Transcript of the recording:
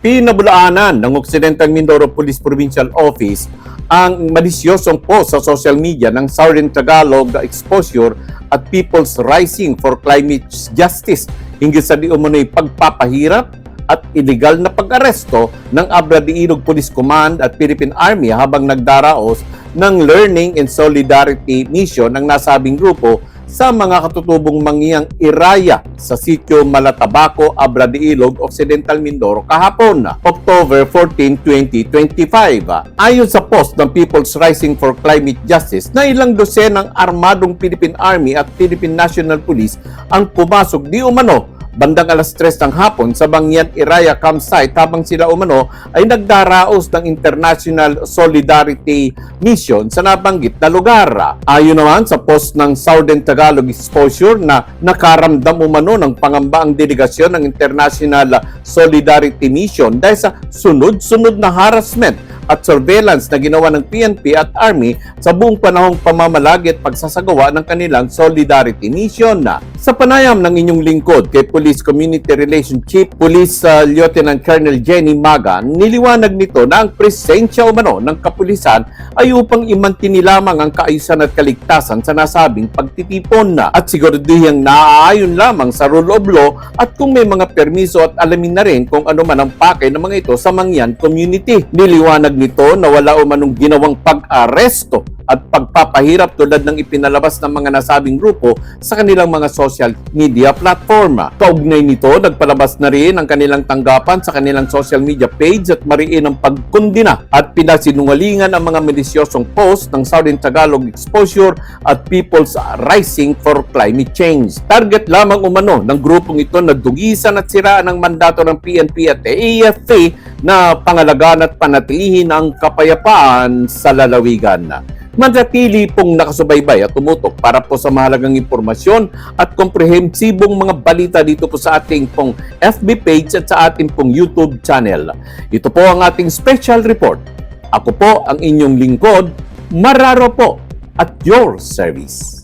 Pinabulaanan ng Occidental Mindoro Police Provincial Office ang malisyosong post sa social media ng Southern Tagalog Exposure at People's Rising for Climate Justice hinggil sa di umano'y pagpapahirap at illegal na pag-aresto ng Abra de Ilog Police Command at Philippine Army habang nagdaraos ng Learning and Solidarity Mission ng nasabing grupo sa mga katutubong mangyang Iraya sa sitio Malatabaco, Abra de Ilog, Occidental Mindoro kahapon, October 14, 2025. Ayon sa post ng People's Rising for Climate Justice na ilang dosenang armadong Philippine Army at Philippine National Police ang pumasok di umano bandang alas 3 ng hapon sa Bangyan Iraya campsite habang sila umano ay nagdaraos ng International Solidarity Mission sa nabanggit na lugar. Ayon naman sa post ng Southern Tagalog Exposure na nakaramdam umano ng pangamba ang delegasyon ng International Solidarity Mission dahil sa sunod-sunod na harassment at surveillance na ginawa ng PNP at Army sa buong panahong pamamalagi at pagsasagawa ng kanilang Solidarity Mission. Sa panayam ng inyong lingkod kay Police Community Relations Chief Police uh, Lieutenant Colonel Jenny Maga, niliwanag nito na ang presensya umano ng kapulisan ay upang imantini lamang ang kaayusan at kaligtasan sa nasabing pagtitipon na at siguradihang naaayon lamang sa rule of law at kung may mga permiso at alamin na rin kung ano man ang pakay ng mga ito sa mangyan community. Niliwanag nito na wala umanong ginawang pag-aresto at pagpapahirap tulad ng ipinalabas ng mga nasabing grupo sa kanilang mga social media platform. Kaugnay nito, nagpalabas na rin ang kanilang tanggapan sa kanilang social media page at mariin ang pagkundina at pinasinungalingan ang mga medisyosong post ng Southern Tagalog Exposure at People's Rising for Climate Change. Target lamang umano ng grupong ito na dugisan at siraan ang mandato ng PNP at AFP na pangalagaan at panatilihin ang kapayapaan sa lalawigan. Manatili pong nakasubaybay at tumutok para po sa mahalagang impormasyon at komprehensibong mga balita dito po sa ating pong FB page at sa ating pong YouTube channel. Ito po ang ating special report. Ako po ang inyong lingkod, Mararo po at your service.